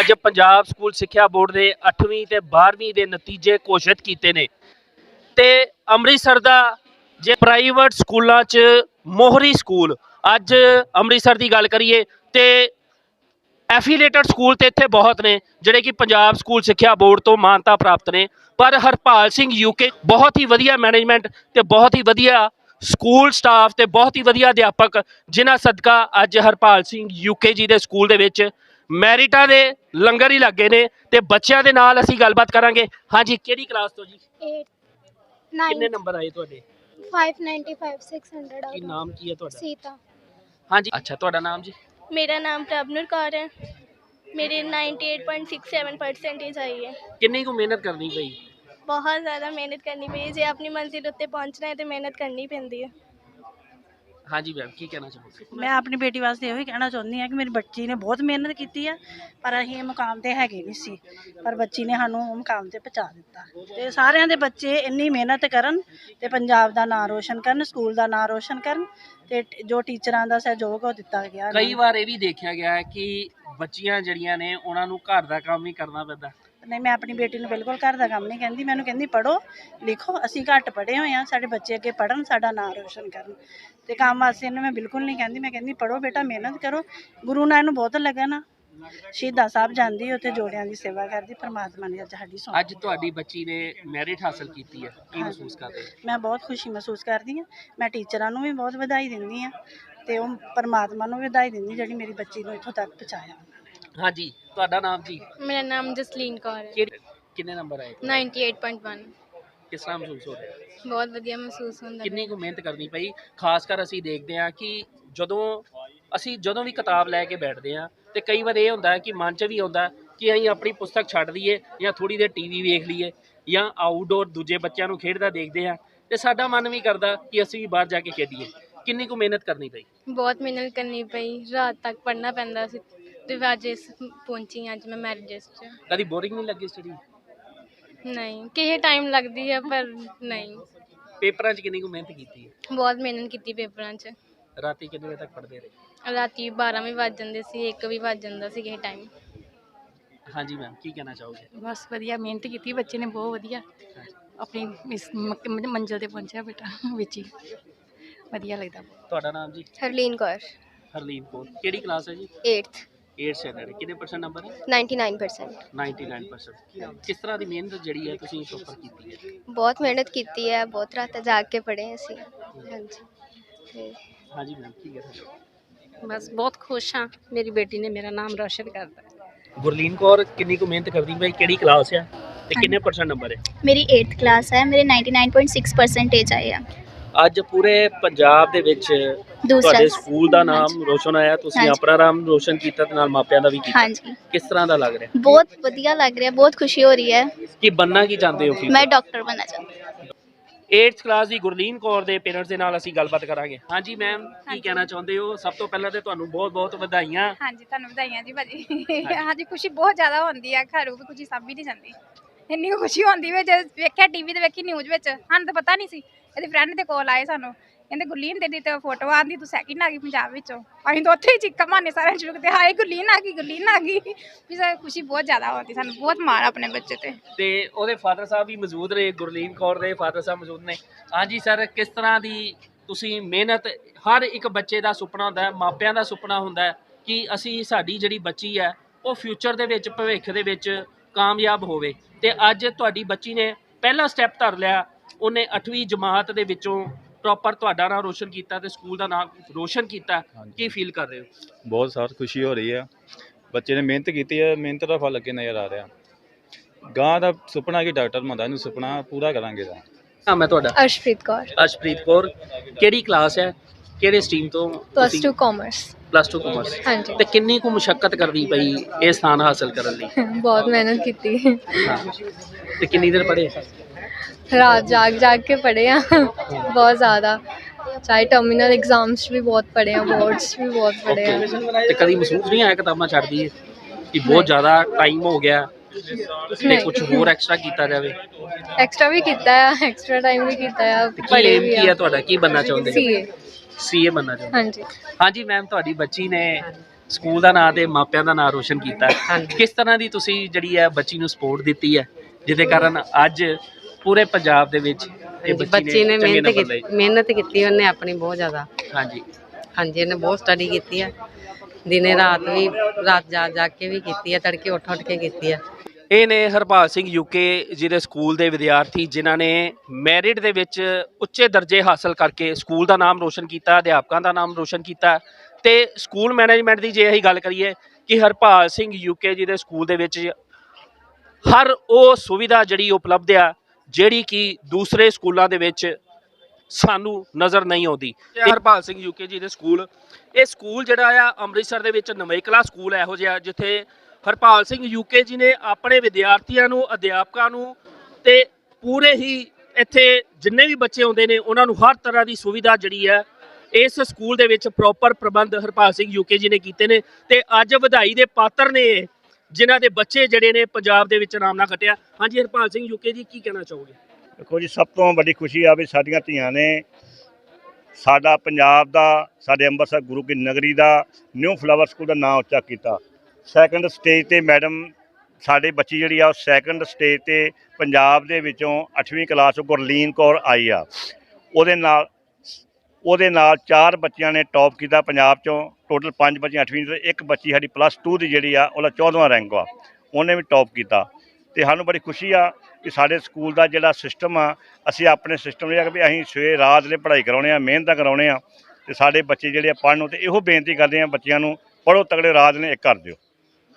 ਅੱਜ ਪੰਜਾਬ ਸਕੂਲ ਸਿੱਖਿਆ ਬੋਰਡ ਦੇ 8ਵੀਂ ਤੇ 12ਵੀਂ ਦੇ ਨਤੀਜੇ ਘੋਸ਼ਿਤ ਕੀਤੇ ਨੇ। ਤੇ ਅੰਮ੍ਰਿਤਸਰ ਦਾ ਜੇ ਪ੍ਰਾਈਵੇਟ ਸਕੂਲਾਂ 'ਚ ਮੋਹਰੀ ਸਕੂਲ, ਅੱਜ ਅੰਮ੍ਰਿਤਸਰ ਦੀ ਗੱਲ ਕਰੀਏ ਤੇ ਐਫੀਲੇਟਡ ਸਕੂਲ ਤੇ ਇੱਥੇ ਬਹੁਤ ਨੇ, ਜਿਹੜੇ ਕਿ ਪੰਜਾਬ ਸਕੂਲ ਸਿੱਖਿਆ ਬੋਰਡ ਤੋਂ ਮਾਨਤਾ ਪ੍ਰਾਪਤ ਨੇ। ਪਰ ਹਰਪਾਲ ਸਿੰਘ ਯੂਕੇ ਬਹੁਤ ਹੀ ਵਧੀਆ ਮੈਨੇਜਮੈਂਟ ਤੇ ਬਹੁਤ ਹੀ ਵਧੀਆ ਸਕੂਲ ਸਟਾਫ ਤੇ ਬਹੁਤ ਹੀ ਵਧੀਆ ਅਧਿਆਪਕ, ਜਿਨ੍ਹਾਂ ਸਦਕਾ ਅੱਜ ਹਰਪਾਲ ਸਿੰਘ ਯੂਕੇ ਜੀ ਦੇ ਸਕੂਲ ਦੇ ਵਿੱਚ ਮੈਰਿਟਾਂ ਦੇ ਲੰਗਰ ਹੀ ਲੱਗੇ ਨੇ ਤੇ ਬੱਚਿਆਂ ਦੇ ਨਾਲ ਅਸੀਂ ਗੱਲਬਾਤ ਕਰਾਂਗੇ। ਹਾਂਜੀ ਕਿਹੜੀ ਕਲਾਸ ਤੋਂ ਜੀ? Eight, ਕਿੰਨੇ nine, ਨੰਬਰ ਆਏ ਤੁਹਾਡੇ? Five ninety-five, six hundred Ki out of ਨਾਮ ਕੀ ਹੈ ਤੁਹਾਡਾ? ਸੀਤਾ। ਹਾਂਜੀ। ਅੱਛਾ ਤੁਹਾਡਾ ਨਾਮ ਜੀ? ਮੇਰਾ ਨਾਮ ਪ੍ਰਭਨੂਰ ਕੌਰ ਹੈ। ਮੇਰੇ 98.67 ਪਰਸੈਂਟੇਜ ਆਈ ਹੈ। ਕਿੰਨੀ ਕੁ ਮਿਹਨਤ ਕਰਨੀ ਪਈ? ਬਹੁਤ ਜ਼ਿਆਦਾ ਮਿਹਨਤ ਕਰਨੀ ਪਈ ਹੈ। ਜੇ ਆਪਣੀ ਮੰਜ਼ਿਲ ਉੱਤੇ ਪਹੁੰਚਣਾ ਹੈ ਤੇ ਮਿਹਨਤ ਕਰਨੀ ਪੈਂਦੀ ਹੈ। ਹਾਂਜੀ ਮੈਮ ਕੀ ਕਹਿਣਾ ਚਾਹੋਗੇ? ਮੈਂ ਆਪਣੀ ਬੇਟੀ ਵਾਸਤੇ ਇਹੋ ਹੀ ਕਹਿਣਾ ਚਾਹੁੰਦੀ ਹਾਂ ਕਿ ਮੇਰੀ ਬੱਚੀ ਨੇ ਬਹੁਤ ਮਿਹਨਤ ਕੀਤੀ ਆ ਪਰ ਅਸੀਂ ਇਹ ਮੁਕਾਮ ਤੇ ਹੈਗੇ ਨਹੀਂ ਸੀ। ਪਰ ਬੱਚੀ ਨੇ ਸਾਨੂੰ ਉਹ ਮੁਕਾਮ ਤੇ ਪਹੁੰਚਾ ਦਿੱਤਾ। ਤੇ ਸਾਰਿਆਂ ਦੇ ਬੱਚੇ ਇੰਨੀ ਮਿਹਨਤ ਕਰਨ ਤੇ ਪੰਜਾਬ ਦਾ ਨਾਂ ਰੋਸ਼ਨ ਕਰਨ ਸਕੂਲ ਦਾ ਨਾਂ ਰੋਸ਼ਨ ਕਰਨ ਤੇ ਜੋ ਟੀਚਰਾਂ ਦਾ ਸਹਿਯੋਗ ਉਹ ਦਿੱਤਾ ਗਿਆ। ਕਈ। ਵਾਰ ਇਹ ਵੀ ਦੇਖਿਆ ਗਿਆ ਹੈ ਕਿ ਬੱਚੀਆਂ ਜਿਹੜੀਆਂ ਨੇ ਉਹਨਾਂ ਨੂੰ ਘਰ ਦਾ ਕੰਮ ਹੀ ਕਰਨਾ ਪੈਂਦਾ। ਨਹੀਂ ਮੈਂ ਆਪਣੀ ਬੇਟੀ ਨੂੰ ਬਿਲਕੁਲ ਘਰ ਦਾ ਕੰਮ ਨਹੀਂ ਕਹਿੰਦੀ। ਮੈਨੂੰ ਕਹਿੰਦੀ ਪੜੋ ਲਿਖੋ ਅਸੀਂ ਘੱਟ ਪੜ੍ਹੇ ਹੋਏ ਆ ਸਾਡੇ ਬੱਚੇ ਅੱਗੇ ਪੜਨ ਸਾਡਾ ਨਾਂ ਰੋਸ਼ਨ ਕਰਨ। ਤੇ ਕੰਮ ਵਾਸਤੇ ਇਹਨੂੰ ਮੈਂ ਬਿਲਕੁਲ ਨਹੀਂ ਕਹਿੰਦੀ ਮੈਂ ਕਹਿੰਦੀ ਪੜੋ ਬੇਟਾ ਮਿਹਨਤ ਕਰੋ। ਗੁਰੂ ਨਾਲ ਇਹਨੂੰ ਬਹੁਤ ਲੱਗਨ ਆ ਸ਼ਹੀਦਾਂ ਸਾਹਿਬ ਜਾਂਦੀ ਉੱਥੇ ਜੋੜਿਆਂ ਦੀ ਸੇਵਾ ਕਰਦੀ ਪ੍ਰਮਾਤਮਾ ਨੇ ਅੱਜ ਸਾਡੀ ਸੁਣੀ ਅੱਜ ਤੁਹਾਡੀ ਬੱਚੀ ਨੇ ਮੈਰਿਟ ਹਾਸਲ ਕੀਤੀ ਹੈ ਕੀ ਮਹਿਸੂਸ ਕਰਦੇ ਹੋ? ਮੈਂ ਬਹੁਤ ਖੁਸ਼ੀ ਮਹਿਸੂਸ ਕਰਦੀ ਹਾਂ। ਮੈਂ ਟੀਚਰਾਂ ਨੂੰ ਵੀ ਬਹੁਤ ਵਧਾਈ ਦਿੰਦੀ ਹਾਂ ਤੇ ਉਹ ਪਰਮਾਤਮਾ ਨੂੰ ਵੀ ਵਧਾਈ ਦਿੰਦੀ ਜਿਹੜੀ ਮੇਰੀ ਬੱਚੀ ਨੂੰ ਇੱਥੋਂ ਤੱਕ ਪਹੁੰਚਾਇਆ। ਹਾਂਜੀ ਤੁਹਾਡਾ ਨਾਮ ਜੀ? ਮੇਰਾ ਨਾਮ ਜਸਲੀਨ ਕੌਰ ਹੈ। ਕਿਹੜੇ ਕਿੰਨੇ ਨੰਬਰ ਆਏ? 98.1 ਕਿਸ ਤਰ੍ਹਾਂ ਮਹਿਸੂਸ ਹੋ ਰਿਹਾ? ਬਹੁਤ ਵਧੀਆ ਮਹਿਸੂਸ ਹੁੰਦਾ। ਕਿੰਨੀ ਕੁ ਮਿਹਨਤ ਕਰਨੀ ਪਈ? ਖਾਸ ਕਰ ਅਸੀਂ ਦੇਖਦੇ ਹਾਂ ਕਿ ਜਦੋਂ ਅਸੀਂ ਜਦੋਂ ਵੀ ਕਿਤਾਬ ਲੈ ਕੇ ਬੈਠਦੇ ਹਾਂ ਤੇ ਕਈ ਵਾਰ ਇਹ ਹੁੰਦਾ ਹੈ ਕਿ ਮਨ 'ਚ ਵੀ ਆਉਂਦਾ ਕਿ ਅਸੀਂ ਆਪਣੀ ਪੁਸਤਕ ਛੱਡ ਦਈਏ ਜਾਂ ਥੋੜੀ ਦੇਰ ਟੀਵੀ ਵੇਖ ਲਈਏ ਜਾਂ ਆਊਟਡੋਰ ਦੂਜੇ ਬੱਚਿਆਂ ਨੂੰ ਖੇਡਦਾ ਦੇਖਦੇ ਹਾਂ ਤੇ ਸਾਡਾ ਮਨ ਵੀ ਕਰਦਾ ਕਿ ਅਸੀਂ ਵੀ ਬਾਹਰ ਜਾ ਕੇ ਖੇਡੀਏ। ਕਿੰਨੀ ਕੁ ਮਿਹਨਤ ਕਰਨੀ ਪਈ? ਬਹੁਤ ਮਿਹਨਤ ਕਰਨੀ ਪਈ ਰਾਤ ਤੱਕ ਪੜ੍ਹਨਾ ਪੈਂਦਾ ਸੀ। ਤੇ ਅੱਜ ਇਸ ਪਹੁੰਚੀ ਹਾਂ ਅੱਜ ਮੈਂ ਮੈਰਿਜ 'ਚ। ਕਦੀ ਬੋਰਿੰਗ ਨਹੀਂ ਲੱਗੀ ਸਟੱਡੀ ਨਹੀਂ ਕਿਸੇ ਟਾਈਮ ਲੱਗਦੀ ਹੈ ਪਰ ਨਹੀਂ। ਪੇਪਰਾਂ 'ਚ ਕਿੰਨੀ ਕੁ ਮਿਹਨਤ ਕੀਤੀ ਹੈ? ਬਹੁਤ ਮਿਹਨਤ ਕੀਤੀ ਪੇਪਰਾਂ 'ਚ। ਰਾਤੀ ਕਿੰਨੇ ਵਜੇ ਤੱਕ ਪੜ੍ਹਦੇ ਰਹੇ? ਰਾਤੀ 12 ਵੀ ਵੱਜ ਜਾਂਦੇ ਸੀ 1 ਵੀ ਵੱਜ ਜਾਂਦਾ ਸੀ ਕਿਸੇ ਟਾਈਮ ਹਾਂਜੀ ਮੈਮ ਕੀ ਕਹਿਣਾ ਚਾਹੋਗੇ? ਬਸ ਵਧੀਆ ਮਿਹਨਤ ਕੀਤੀ ਬੱਚੇ ਨੇ ਬਹੁਤ ਵਧੀਆ। ਆਪਣੀ ਇਸ ਮਕ- ਮੰਜ਼ਿਲ ਤੇ ਪਹੁੰਚਿਆ ਬੇਟਾ ਵਿੱਚ ਹੀ। ਵਧੀਆ ਲੱਗਦਾ। ਤੁਹਾਡਾ ਨਾਮ ਜੀ? ਹਰਲੀਨ ਕੌਰ। ਹਰਲੀਨ ਕੌਰ। ਕਿਹੜੀ ਕਲਾਸ ਹੈ ਜੀ? 8th 8th ਸਟੈਂਡਰਡ ਕਿੰਨੇ ਪਰਸੈਂਟ ਨੰਬਰ ਹੈ? 99% 99% ਕਿਸ ਤਰ੍ਹਾਂ ਦੀ ਮਿਹਨਤ ਜਿਹੜੀ ਹੈ ਤੁਸੀਂ ਪ੍ਰੋਪਰ ਕੀਤੀ ਹੈ? ਬਹੁਤ ਮਿਹਨਤ ਕੀਤੀ ਹੈ ਬਹੁਤ ਰਾਤਾਂ ਜਾਗ ਕੇ ਪੜ੍ਹੇ ਅਸੀਂ। ਹਾਂਜੀ। ਤੇ ਹਾਂਜੀ ਮੈਮ ਕੀ ਕਹਿਣਾ ਚਾਹੋਗੇ? ਬਸ ਬਹੁਤ ਖੁਸ਼ ਹਾਂ ਮੇਰੀ ਬੇਟੀ ਨੇ ਮੇਰਾ ਨਾਮ ਰੋਸ਼ਨ ਕਰਤਾ। ਗੁਰਲੀਨ ਕੌਰ ਕਿੰਨੀ ਕੁ ਮਿਹਨਤ ਕਰਦੀ ਬਈ ਕਿਹੜੀ ਕਲਾਸ ਆ ਤੇ ਕਿੰਨੇ ਪਰਸੈਂਟ ਨੰਬਰ ਹੈ? ਮੇਰੀ 8th ਕਲਾਸ ਹੈ ਮੇਰੇ 99.6 ਪਰਸੈਂਟੇਜ ਆਏ ਆ। ਅੱਜ ਪੂਰੇ ਪੰਜਾਬ ਦੇ ਵਿੱਚ ਤੁਹਾਡੇ ਸਕੂਲ ਦਾ ਨਾਮ। ਰੋਸ਼ਨ ਹੋਇਆ ਤੁਸੀਂ। ਆਪਣਾ ਨਾਮ ਰੋਸ਼ਨ ਕੀਤਾ ਤੇ ਨਾਲ ਮਾਪਿਆਂ ਦਾ ਵੀ ਕੀਤਾ। ਹਾਂਜੀ। ਕਿਸ ਤਰ੍ਹਾਂ ਦਾ ਲੱਗ ਰਿਹਾ? ਬਹੁਤ ਵਧੀਆ ਲੱਗ ਰਿਹਾ ਬਹੁਤ ਖੁਸ਼ੀ ਹੋ ਰਹੀ ਹੈ। ਕੀ ਬੰਨਾ ਕੀ ਚਾਹੁੰਦੇ ਹੋ ਮੈਂ ਡਾਕਟਰ ਬਣਨਾ ਚਾਹੁੰਦੀ ਹਾਂ। 8th ਕਲਾਸ ਦੀ ਗੁਰਲੀਨ ਕੌਰ ਦੇ ਪੇਰੈਂਟਸ ਦੇ ਨਾਲ ਅਸੀਂ ਗੱਲਬਾਤ ਕਰਾਂਗੇ। ਹਾਂਜੀ ਮੈਮ ਕੀ ਕਹਿਣਾ ਚਾਹੁੰਦੇ ਹੋ? ਸਭ ਤੋਂ ਪਹਿਲਾਂ ਤੇ ਤੁਹਾਨੂੰ ਬਹੁਤ ਬਹੁਤ ਵਧਾਈਆਂ। ਹਾਂਜੀ ਤੁਹਾਨੂੰ ਵਧਾਈਆਂ ਜੀ ਭਾਜੀ। ਹਾਂਜੀ ਖੁਸ਼ੀ ਬਹੁਤ ਜ਼ਿਆਦਾ ਹੁੰਦੀ ਆ ਘਰੋਂ ਵੀ ਖੁਸ਼ੀ ਸਭ ਹੀ ਨਹੀਂ ਜਾਂਦੀ। ਇੰਨੀ ਖੁਸ਼ੀ ਹੁੰਦੀ ਵੀ ਜਦ ਵੇਖਿਆ ਟੀਵੀ ਤੇ ਵੇਖੀ ਨਿਊਜ਼ ਵਿੱਚ ਸਾਨੂੰ ਤਾਂ ਪਤਾ ਨਹੀਂ ਸੀ। ਇਹਦੇ ਫਰੈਂਡ ਦੇ ਕੋਲ ਆਏ ਸਾਨੂੰ। ਕਹਿੰਦੇ, ਗੁਰਲੀਨ, ਤੇਰੀ ਤੇ ਫੋਟੋ ਆਂਦੀ ਤੂੰ ਸੈਕਿੰਡ ਆ ਗਈ ਪੰਜਾਬ ਵਿੱਚੋਂ। ਅਸੀਂ ਤਾਂ ਉੱਥੇ ਹੀ ਚੀਕਾਂ ਮਾਰਨੇ ਸਾਰਿਆਂ ਚੁੱਕਦੇ, ਹਾਏ, ਗੁਰਲੀਨ ਆ ਗਈ, ਗੁਰਲੀਨ ਆ ਗਈ। ਵੀ ਸਾਨੂੰ ਖੁਸ਼ੀ ਬਹੁਤ ਜ਼ਿਆਦਾ ਹੁੰਦੀ, ਸਾਨੂੰ ਬਹੁਤ ਮਾਣ ਆਪਣੇ ਬੱਚੇ ਤੇ। ਤੇ ਉਹਦੇ ਫਾਦਰ ਸਾਹਿਬ ਵੀ ਮੌਜੂਦ ਰਹੇ, ਗੁਰਲੀਨ ਕੌਰ ਦੇ ਫਾਦਰ ਸਾਹਿਬ ਮੌਜੂਦ ਨੇ। ਹਾਂਜੀ ਸਰ ਕਿਸ ਤਰ੍ਹਾਂ ਦੀ ਤੁਸੀਂ ਮਿਹਨਤ, ਹਰ ਇੱਕ ਬੱਚੇ ਦਾ ਸੁਪਨਾ ਹੁੰਦਾ ਹੈ, ਮਾਪਿਆਂ ਦਾ ਸੁਪਨਾ ਹੁੰਦਾ ਹੈ ਕਿ ਅਸੀਂ, ਸਾਡੀ ਜਿਹੜੀ ਬੱਚੀ ਹੈ, ਉਹ ਫਿਊਚਰ ਦੇ ਵਿੱਚ, ਭਵਿੱਖ ਦੇ ਵਿੱਚ ਕਾਮਯਾਬ ਹੋਵੇ। ਤੇ ਅੱਜ ਤੁਹਾਡੀ ਬੱਚੀ ਨੇ ਪਹਿਲਾ ਸਟੈਪ ਧਰ ਲਿਆ ਉਹਨੇ 8ਵੀਂ ਜਮਾਤ ਦੇ ਵਿੱਚੋਂ ਪ੍ਰੋਪਰ ਤੁਹਾਡਾ ਨਾਮ ਰੋਸ਼ਨ ਕੀਤਾ ਤੇ ਸਕੂਲ ਦਾ ਨਾਮ ਰੋਸ਼ਨ ਕੀਤਾ ਕੀ ਫੀਲ ਕਰ ਰਹੇ ਹੋ? ਬਹੁਤ ਸਾਰ ਖੁਸ਼ੀ ਹੋ ਰਹੀ ਹੈ ਬੱਚੇ ਨੇ ਮਿਹਨਤ ਕੀਤੀ ਹੈ ਮਿਹਨਤ ਦਾ ਫਲ ਅੱਗੇ ਨਜ਼ਰ ਆ ਰਿਹਾ। ਗਾਂ ਦਾ ਸੁਪਨਾ ਕਿ ਡਾਕਟਰ ਬਣਦਾ ਇਹਨੂੰ ਸੁਪਨਾ ਪੂਰਾ ਕਰਾਂਗੇ ਦਾ ਹਾਂ ਮੈਂ ਤੁਹਾਡਾ? ਅਰਸ਼ਪ੍ਰੀਤ ਕੌਰ। ਅਸ਼ਪ੍ਰੀਤ ਕੌਰ ਕਿਹੜੀ ਕਲਾਸ ਹੈ? ਕਿਹੜੇ ਸਟਰੀਮ ਤੋਂ ਪਲੱਸ 2 ਕਾਮਰਸ ਪਲੱਸ 2 ਕਾਮਰਸ ਹਾਂਜੀ। ਤੇ ਕਿੰਨੀ ਕੁ ਮੁਸ਼ਕਲ ਕਰਨੀ ਪਈ ਇਹ ਸਥਾਨ ਹਾਸਲ ਕਰਨ ਲਈ? ਬਹੁਤ ਮਿਹਨਤ ਕੀਤੀ। ਹਾਂ। ਤੇ ਕਿੰਨੀ ਦੇਰ ਪੜ੍ਹੇ? ਰਾਤ ਜਾਗ ਜਾਗ ਕੇ ਪੜ੍ਹੇ ਆ। ਬਹੁਤ ਜ਼ਿਆਦਾ। ਚਾਹੇ ਟਰਮੀਨਲ ਐਗਜ਼ਾਮਸ 'ਚ ਵੀ ਬਹੁਤ ਪੜ੍ਹੇ ਆ ਬੋਰਡਸ ਵੀ ਬਹੁਤ ਪੜ੍ਹੇ ਆ। ਤੇ ਕਦੀ ਮਹਿਸੂਸ ਨਹੀਂ ਆਇਆ ਕਿਤਾਬਾਂ ਛੱਡਦੀ ਹੈ ਕਿ ਬਹੁਤ ਜ਼ਿਆਦਾ ਟਾਈਮ ਹੋ ਗਿਆ ਤੇ ਨਹੀਂ। ਕੁਝ ਹੋਰ ਐਕਸਟਰਾ ਕੀਤਾ ਜਾਵੇ? ਐਕਸਟਰਾ ਵੀ ਕੀਤਾ ਆ ਐਕਸਟਰਾ ਟਾਈਮ ਵੀ ਕੀਤਾ ਆ ਤੇ ਕੀ ਪੜ੍ਹੇ ਏਮ ਵੀ ਕੀ ਆ ਤੁਹਾਡਾ? ਕੀ ਬੰਨਾ ਚਾਹੁੰਦੇ ਸੀਏ ਸੀਏ ਬੰਨਾ ਚਾਹੁੰਦੇ ਹਾਂਜੀ। ਹਾਂਜੀ ਮੈਮ ਤੁਹਾਡੀ ਬੱਚੀ ਨੇ ਸਕੂਲ ਦਾ ਨਾਂ ਤੇ ਮਾਪਿਆਂ ਦਾ ਨਾਂ ਰੋਸ਼ਨ ਕੀਤਾ। ਹੈ। ਹਾਂਜੀ। ਕਿਸ ਤਰ੍ਹਾਂ ਦੀ ਤੁਸੀਂ ਜਿਹੜੀ ਹੈ ਬੱਚੀ ਨੂੰ ਸਪੋਰਟ ਦਿੱਤੀ ਹੈ ਜਿਹਦੇ ਕਾਰਨ ਅੱਜ ਪੂਰੇ ਪੰਜਾਬ ਦੇ ਵਿੱਚ ਇਹ ਬੱਚੀ ਨੇ ਚੰਗੇ ਮਿਹਨਤ ਲਏ। ਕੀਤੀ ਮਿਹਨਤ ਕੀਤੀ ਉਹਨੇ ਆਪਣੀ ਬਹੁਤ ਜ਼ਿਆਦਾ। ਹਾਂਜੀ। ਹਾਂਜੀ ਇਹਨੇ ਬਹੁਤ ਸਟੱਡੀ ਕੀਤੀ ਹੈ ਦਿਨੇ ਰਾਤ ਵੀ ਰਾਤ ਜਾ ਜਾ ਕੇ ਵੀ ਕੀਤੀ ਹੈ ਤੜਕੇ ਉੱਠ ਉੱਠ ਕੇ ਕੀਤੀ ਹੈ ਇਹ ਨੇ ਹਰਪਾਲ ਸਿੰਘ ਯੂਕੇ ਜਿਹਦੇ ਸਕੂਲ ਦੇ ਵਿਦਿਆਰਥੀ ਜਿਨ੍ਹਾਂ ਨੇ ਮੈਰਿਟ ਦੇ ਵਿੱਚ ਉੱਚੇ ਦਰਜੇ ਹਾਸਲ ਕਰਕੇ ਸਕੂਲ ਦਾ ਨਾਮ ਰੋਸ਼ਨ ਕੀਤਾ ਅਧਿਆਪਕਾਂ ਦਾ ਨਾਮ ਰੋਸ਼ਨ ਕੀਤਾ ਤੇ ਸਕੂਲ ਮੈਨੇਜਮੈਂਟ ਦੀ ਜੇ ਅਸੀਂ ਗੱਲ ਕਰੀਏ ਕਿ ਹਰਪਾਲ ਸਿੰਘ ਯੂਕੇ ਜੀ ਦੇ ਸਕੂਲ ਦੇ ਵਿੱਚ ਹਰ ਉਹ ਸੁਵਿਧਾ ਜਿਹੜੀ ਉਪਲਬਧ ਆ ਜਿਹੜੀ ਕਿ ਦੂਸਰੇ ਸਕੂਲਾਂ ਦੇ ਵਿੱਚ ਸਾਨੂੰ ਨਜ਼ਰ ਨਹੀਂ ਆਉਂਦੀ। ਹਰਪਾਲ ਸਿੰਘ ਯੂਕੇ ਜੀ ਦੇ ਸਕੂਲ। ਇਹ ਸਕੂਲ ਜਿਹੜਾ ਆ, ਅੰਮ੍ਰਿਤਸਰ ਦੇ ਵਿੱਚ ਨਵੇਕਲਾ ਸਕੂਲ ਇਹੋ ਜਿਹਾ, ਜਿੱਥੇ ਹਰਪਾਲ ਸਿੰਘ ਯੂਕੇ ਜੀ ਨੇ ਆਪਣੇ ਵਿਦਿਆਰਥੀਆਂ ਨੂੰ, ਅਧਿਆਪਕਾਂ ਨੂੰ ਤੇ ਪੂਰੇ ਹੀ ਇੱਥੇ ਜਿੰਨੇ ਵੀ ਬੱਚੇ ਆਉਂਦੇ ਨੇ, ਉਹਨਾਂ ਨੂੰ ਹਰ ਤਰ੍ਹਾਂ ਦੀ ਸੁਵਿਧਾ ਜਿਹੜੀ ਹੈ ਇਸ ਸਕੂਲ ਦੇ ਵਿੱਚ ਪ੍ਰੋਪਰ ਪ੍ਰਬੰਧ ਹਰਪਾਲ ਸਿੰਘ ਯੂਕੇ ਜੀ ਨੇ ਕੀਤੇ ਨੇ ਤੇ ਅੱਜ ਵਧਾਈ ਦੇ ਪਾਤਰ ਨੇ ਜਿਨ੍ਹਾਂ ਦੇ ਬੱਚੇ ਜਿਹੜੇ ਨੇ ਪੰਜਾਬ ਦੇ ਵਿੱਚ ਨਾਮ ਨਾ ਖੱਟਿਆ ਹਾਂਜੀ, ਹਰਪਾਲ ਸਿੰਘ ਯੂਕੇ ਜੀ ਕੀ ਕਹਿਣਾ ਚਾਹੋਗੇ? ਦੇਖੋ ਜੀ, ਸਭ ਤੋਂ ਵੱਡੀ ਖੁਸ਼ੀ ਆ ਵੀ ਸਾਡੀਆਂ ਧੀਆਂ ਨੇ ਸਾਡਾ ਪੰਜਾਬ ਦਾ, ਸਾਡੇ ਅੰਮ੍ਰਿਤਸਰ ਗੁਰੂ ਕੀ ਨਗਰੀ ਦਾ ਨਿਊ ਫਲਾਵਰ ਸਕੂਲ ਦਾ ਨਾਮ ਉੱਚਾ ਕੀਤਾ। ਸੈਕੰਡ ਸਟੇਜ ਤੇ ਮੈਡਮ, ਸਾਡੇ ਬੱਚੀ ਜਿਹੜੀ ਆ, ਉਹ ਸੈਕੰਡ ਸਟੇਜ ਤੇ ਪੰਜਾਬ ਦੇ ਵਿੱਚੋਂ 8ਵੀਂ ਕਲਾਸ ਚੋਂ ਗੁਰਲੀਨ ਕੌਰ ਆਈ ਆ। ਉਹਦੇ ਨਾਲ ਉਹਦੇ ਨਾਲ ਚਾਰ ਬੱਚਿਆਂ ਨੇ ਟੌਪ ਕੀਤਾ ਪੰਜਾਬ ਚੋਂ ਟੋਟਲ ਪੰਜ ਬੱਚੀਆਂ 8ਵੀਂ ਤੋਂ ਇੱਕ ਬੱਚੀ ਸਾਡੀ ਪਲੱਸ 2 ਦੀ ਜਿਹੜੀ ਆ, ਉਹਦਾ 14ਵਾਂ ਰੈਂਕ ਆ। ਉਹਨੇ ਵੀ ਟੌਪ ਕੀਤਾ। ਤੇ ਸਾਨੂੰ ਬੜੀ ਖੁਸ਼ੀ ਆ ਕਿ ਸਾਡੇ ਸਕੂਲ ਦਾ ਜਿਹੜਾ ਸਿਸਟਮ ਆ, ਅਸੀਂ ਆਪਣੇ ਸਿਸਟਮ ਜਿਹੜਾ ਕਿ ਵੀ ਅਸੀਂ ਸਵੇਰ ਰਾਤ ਲਈ ਪੜ੍ਹਾਈ ਕਰਾਉਣੇ ਆ, ਮਿਹਨਤਾਂ ਕਰਾਉਣੇ ਆ, ਤੇ ਸਾਡੇ ਬੱਚੇ ਜਿਹੜੇ ਆ ਪੜ੍ਹਨ ਤੇ ਇਹੋ ਬੇਨਤੀ ਕਰਦੇ ਆ ਬੱਚਿਆਂ ਨੂੰ, ਪੜ੍ਹੋ ਤਗੜੇ ਰਾਤ ਨੇ ਇੱਕ ਕਰ ਦਿਓ।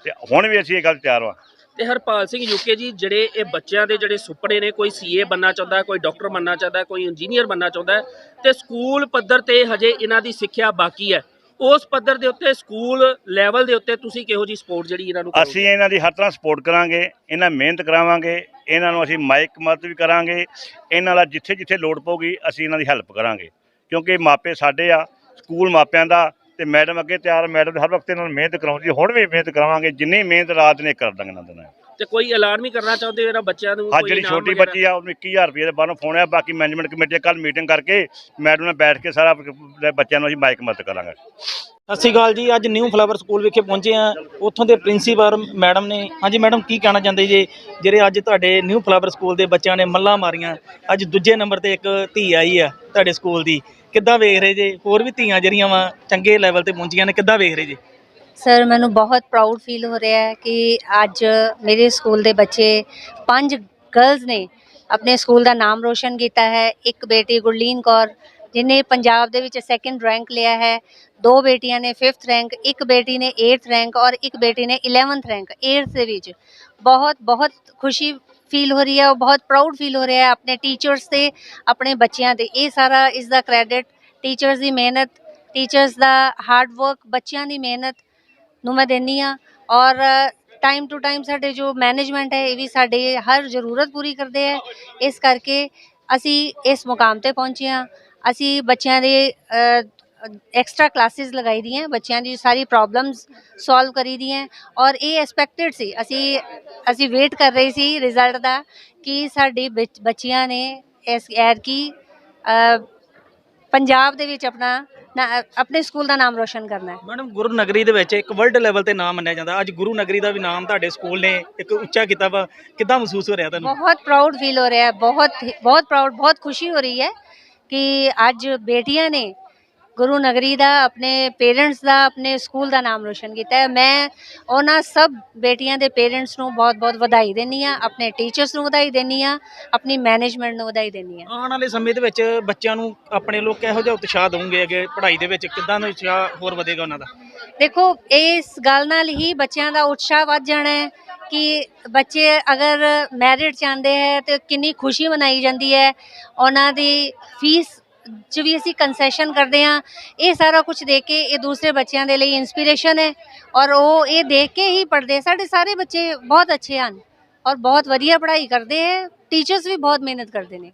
ਤੇ ਹੁਣ ਵੀ ਅਸੀਂ ਇਹ ਗੱਲ ਤਿਆਰ ਆ। ਤੇ ਹਰਪਾਲ ਸਿੰਘ ਯੂਕੇ ਜੀ, ਜਿਹੜੇ ਇਹ ਬੱਚਿਆਂ ਦੇ ਜਿਹੜੇ ਸੁਪਨੇ ਨੇ, ਕੋਈ ਸੀਏ ਬੰਨਾ ਚਾਹੁੰਦਾ, ਕੋਈ ਡਾਕਟਰ ਬੰਨਾ ਚਾਹੁੰਦਾ, ਕੋਈ ਇੰਜੀਨੀਅਰ ਬੰਨਾ ਚਾਹੁੰਦਾ ਹੈ ਤੇ ਸਕੂਲ ਪੱਧਰ ਤੇ ਹਜੇ ਇਹਨਾਂ ਦੀ ਸਿੱਖਿਆ ਬਾਕੀ ਹੈ। ਉਸ ਪੱਧਰ ਦੇ ਉੱਤੇ, ਸਕੂਲ ਲੈਵਲ ਦੇ ਉੱਤੇ ਤੁਸੀਂ ਕਿਹੋ ਜੀ ਸਪੋਰਟ ਜਿਹੜੀ ਇਹਨਾਂ ਨੂੰ ਅਸੀਂ ਇਹਨਾਂ ਦੀ ਹਰ ਤਰ੍ਹਾਂ ਸਪੋਰਟ ਕਰਾਂਗੇ, ਇਹਨਾਂ ਮਿਹਨਤ ਕਰਾਵਾਂਗੇ, ਇਹਨਾਂ ਨੂੰ ਅਸੀਂ ਮਾਈਕ ਮਦਦ ਵੀ ਕਰਾਂਗੇ, ਇਹਨਾਂ ਦਾ ਜਿੱਥੇ ਜਿੱਥੇ ਲੋੜ ਪਊਗੀ, ਅਸੀਂ ਇਹਨਾਂ ਦੀ ਹੈਲਪ ਕਰਾਂਗੇ। ਕਿਉਂਕਿ ਮਾਪੇ ਸਾਡੇ ਆ, ਸਕੂਲ ਮਾਪਿਆਂ ਦਾ ਤੇ ਮੈਡਮ ਅੱਗੇ ਤਿਆਰ ਮੈਡਮ ਹਰ ਵਕਤ ਇਹਨਾਂ ਨੂੰ ਮਿਹਨਤ ਕਰਾਉਂਦੀ ਹੁਣ ਵੀ ਮਿਹਨਤ ਕਰਾਵਾਂਗੇ ਜਿੰਨੀ ਮਿਹਨਤ ਰਾਤ ਨੇ ਕਰ ਦਾਂਗੇ ਇਹਨਾਂ ਦੇ ਨਾਲ। ਤੇ ਕੋਈ ਐਲਾਨ ਵੀ ਕਰਨਾ ਚਾਹੁੰਦੇ ਹੋ ਇਹਨਾਂ ਬੱਚਿਆਂ ਨੂੰ? ਅੱਜ ਕੋਈ ਜਿਹੜੀ ਛੋਟੀ? ਬੱਚੀ ਆ ਉਹਨੂੰ 21000 ਰੁਪਏ ਦੇ ਬਾਹਰੋਂ ਫੋਨ ਆ ਬਾਕੀ ਮੈਨੇਜਮੈਂਟ ਕਮੇਟੀ ਕੱਲ ਮੀਟਿੰਗ ਕਰਕੇ ਮੈਡਮ ਨਾਲ ਬੈਠ ਕੇ ਸਾਰਾ ਬੱਚਿਆਂ ਨੂੰ ਅਸੀਂ ਮਾਈਕ ਮਦਦ ਕਰਾਂਗੇ। ਸਤਿ ਸ਼੍ਰੀ ਅਕਾਲ ਜੀ ਅੱਜ ਨਿਊ ਫਲਾਵਰ ਸਕੂਲ ਵਿਖੇ ਪਹੁੰਚੇ ਆ ਉੱਥੋਂ ਦੇ ਪ੍ਰਿੰਸੀਪਲ ਮੈਡਮ ਨੇ ਹਾਂਜੀ ਮੈਡਮ ਕੀ ਕਹਿਣਾ ਚਾਹੁੰਦੇ ਜੀ? ਜਿਹੜੇ ਅੱਜ ਤੁਹਾਡੇ ਨਿਊ ਫਲਾਵਰ ਸਕੂਲ ਦੇ ਬੱਚਿਆਂ ਨੇ ਮੱਲਾਂ ਮਾਰੀਆਂ ਅੱਜ ਦੂਜੇ ਨੰਬਰ ਤੇ ਇੱਕ ਧੀ ਆਈ ਆ ਤੁਹਾਡੇ ਸਕੂਲ ਦੀ। ਕਿੱਦਾਂ ਵੇਖ ਰਹੇ ਜੇ? ਹੋਰ ਵੀ ਧੀਆਂ ਜਿਹੜੀਆਂ ਵਾ, ਚੰਗੇ ਲੈਵਲ ਤੇ ਪਹੁੰਚੀਆਂ ਨੇ, ਕਿੱਦਾਂ ਵੇਖ ਰਹੇ ਜੇ? ਸਰ ਮੈਨੂੰ ਬਹੁਤ ਪ੍ਰਾਊਡ ਫੀਲ ਹੋ ਰਿਹਾ ਹੈ ਕਿ ਅੱਜ ਮੇਰੇ ਸਕੂਲ ਦੇ ਬੱਚੇ ਪੰਜ ਗਰਲਸ ਨੇ ਆਪਣੇ ਸਕੂਲ ਦਾ ਨਾਮ ਰੋਸ਼ਨ ਕੀਤਾ ਹੈ। ਇੱਕ ਬੇਟੀ ਗੁਰਲੀਨ ਕੌਰ ਜਿਨੇ ਪੰਜਾਬ ਦੇ ਵਿੱਚ ਸੈਕੰਡ ਰੈਂਕ ਲਿਆ ਹੈ, ਦੋ ਬੇਟੀਆਂ ਨੇ 5th ਰੈਂਕ ਇੱਕ ਬੇਟੀ ਨੇ 8th ਰੈਂਕ ਔਰ ਇੱਕ ਬੇਟੀ ਨੇ 11th ਰੈਂਕ 8th ਦੇ ਵਿੱਚ ਬਹੁਤ ਬਹੁਤ ਖੁਸ਼ੀ ਫੀਲ ਹੋ ਰਹੀ ਹੈ ਔਰ ਬਹੁਤ ਪ੍ਰਾਊਡ ਫੀਲ ਹੋ ਰਿਹਾ ਹੈ ਆਪਣੇ ਟੀਚਰਸ ਤੇ, ਆਪਣੇ ਬੱਚਿਆਂ ਤੇ। ਇਹ ਸਾਰਾ ਇਸ ਦਾ ਕ੍ਰੈਡਿਟ ਟੀਚਰਸ ਦੀ ਮਿਹਨਤ ਟੀਚਰਸ ਦਾ ਹਾਰਡ ਵਰਕ ਬੱਚਿਆਂ ਦੀ ਮਿਹਨਤ ਨੂੰ ਮੈਂ ਦਿੰਦੀ ਹਾਂ ਔਰ ਟਾਈਮ ਟੂ ਟਾਈਮ ਸਾਡੇ ਜੋ ਮੈਨੇਜਮੈਂਟ ਹੈ, ਇਹ ਵੀ ਸਾਡੇ ਹਰ ਜ਼ਰੂਰਤ ਪੂਰੀ ਕਰਦੇ ਹੈ। ਇਸ ਕਰਕੇ ਅਸੀਂ ਇਸ ਮੁਕਾਮ ਤੇ ਪਹੁੰਚੇ ਹਾਂ। ਅਸੀਂ ਬੱਚਿਆਂ ਦੇ ਐਕਸਟਰਾ ਕਲਾਸਿਸ ਲਗਾਈ ਦੀਆਂ ਬੱਚਿਆਂ ਦੀ ਸਾਰੀ ਪ੍ਰੋਬਲਮਸ ਸੋਲਵ ਕਰੀ ਦੀਆਂ ਔਰ ਇਹ ਐਕਸਪੈਕਟਡ ਸੀ। ਅਸੀਂ ਅਸੀਂ ਵੇਟ ਕਰ ਰਹੇ ਸੀ ਰਿਜ਼ਲਟ ਦਾ ਕਿ ਸਾਡੀ ਬੱਚ- ਬੱਚੀਆਂ ਨੇ ਇਸ ਐਰ ਕੀ ਪੰਜਾਬ ਦੇ ਵਿੱਚ ਆਪਣਾ ਨਾ- ਆਪਣੇ ਸਕੂਲ ਦਾ ਨਾਮ ਰੋਸ਼ਨ ਕਰਨਾ ਹੈ। ਮੈਡਮ ਗੁਰੂ ਨਗਰੀ ਦੇ ਵਿੱਚ ਇੱਕ ਵਰਲਡ ਲੈਵਲ ਤੇ ਨਾਮ ਮੰਨਿਆ ਜਾਂਦਾ। ਅੱਜ ਗੁਰੂ ਨਗਰੀ ਦਾ ਵੀ ਨਾਮ ਤੁਹਾਡੇ ਸਕੂਲ ਨੇ ਇੱਕ ਉੱਚਾ ਕੀਤਾ ਵਾ। ਕਿੱਦਾਂ ਮਹਿਸੂਸ ਹੋ ਰਿਹਾ ਤੁਹਾਨੂੰ? ਬਹੁਤ ਪ੍ਰਾਊਡ ਫੀਲ ਹੋ ਰਿਹਾ ਹੈ ਬਹੁਤ ਬਹੁਤ ਪ੍ਰਾਊਡ ਬਹੁਤ ਖੁਸ਼ੀ ਹੋ ਰਹੀ ਹੈ। ਕਿ ਅੱਜ ਬੇਟੀਆਂ ਨੇ ਗੁਰੂ ਨਗਰੀ ਦਾ ਆਪਣੇ ਪੇਰੈਂਟਸ ਦਾ ਆਪਣੇ ਸਕੂਲ ਦਾ ਨਾਮ ਰੋਸ਼ਨ ਕੀਤਾ ਹੈ। ਮੈਂ ਉਹਨਾਂ ਸਭ ਬੇਟੀਆਂ ਦੇ ਪੇਰੈਂਟਸ ਨੂੰ ਬਹੁਤ-ਬਹੁਤ ਵਧਾਈ ਦਿੰਦੀ ਆ ਆਪਣੇ ਟੀਚਰਸ ਨੂੰ ਵਧਾਈ ਦਿੰਦੀ ਆ ਆਪਣੀ ਮੈਨੇਜਮੈਂਟ ਨੂੰ ਵਧਾਈ ਦਿੰਦੀ ਆ ਆਉਣ ਵਾਲੇ ਸਮੇਂ ਦੇ ਵਿੱਚ ਬੱਚਿਆਂ ਨੂੰ ਆਪਣੇ ਲੋਕ ਕਿਹੋ ਜਿਹਾ ਉਤਸ਼ਾਹ ਦੇਵੋਗੇ ਅੱਗੇ ਪੜ੍ਹਾਈ ਦੇ ਵਿੱਚ? ਕਿੱਦਾਂ ਦਾ ਉਤਸ਼ਾਹ ਹੋਰ ਵਧੇਗਾ ਉਹਨਾਂ ਦਾ? ਦੇਖੋ ਇਸ ਗੱਲ ਨਾਲ ਹੀ ਬੱਚਿਆਂ ਦਾ ਉਤਸ਼ਾਹ ਵੱਧ ਜਾਣਾ ਹੈ ਕਿ ਬੱਚੇ ਅਗਰ ਮੈਰਿਟ ਚਾਹੁੰਦੇ ਹੈ ਤੇ ਕਿੰਨੀ ਖੁਸ਼ੀ ਮਨਾਈ ਜਾਂਦੀ ਹੈ। ਉਹਨਾਂ ਦੀ ਫੀਸ ਚ ਵੀ ਅਸੀਂ ਕੰਸੈਸ਼ਨ ਕਰਦੇ ਹਾਂ, ਇਹ ਸਾਰਾ ਕੁਝ ਦੇਖ ਕੇ ਇਹ ਦੂਸਰੇ ਬੱਚਿਆਂ ਦੇ ਲਈ ਇਨਸਪੀਰੇਸ਼ਨ ਹੈ ਔਰ ਉਹ ਇਹ ਦੇਖ ਕੇ ਹੀ ਪੜ੍ਹਦੇ ਸਾਡੇ ਸਾਰੇ ਬੱਚੇ ਬਹੁਤ ਅੱਛੇ ਹਨ ਔਰ ਬਹੁਤ ਵਧੀਆ ਪੜ੍ਹਾਈ ਕਰਦੇ ਹੈ ਟੀਚਰਸ ਵੀ ਬਹੁਤ ਮਿਹਨਤ ਕਰਦੇ ਨੇ।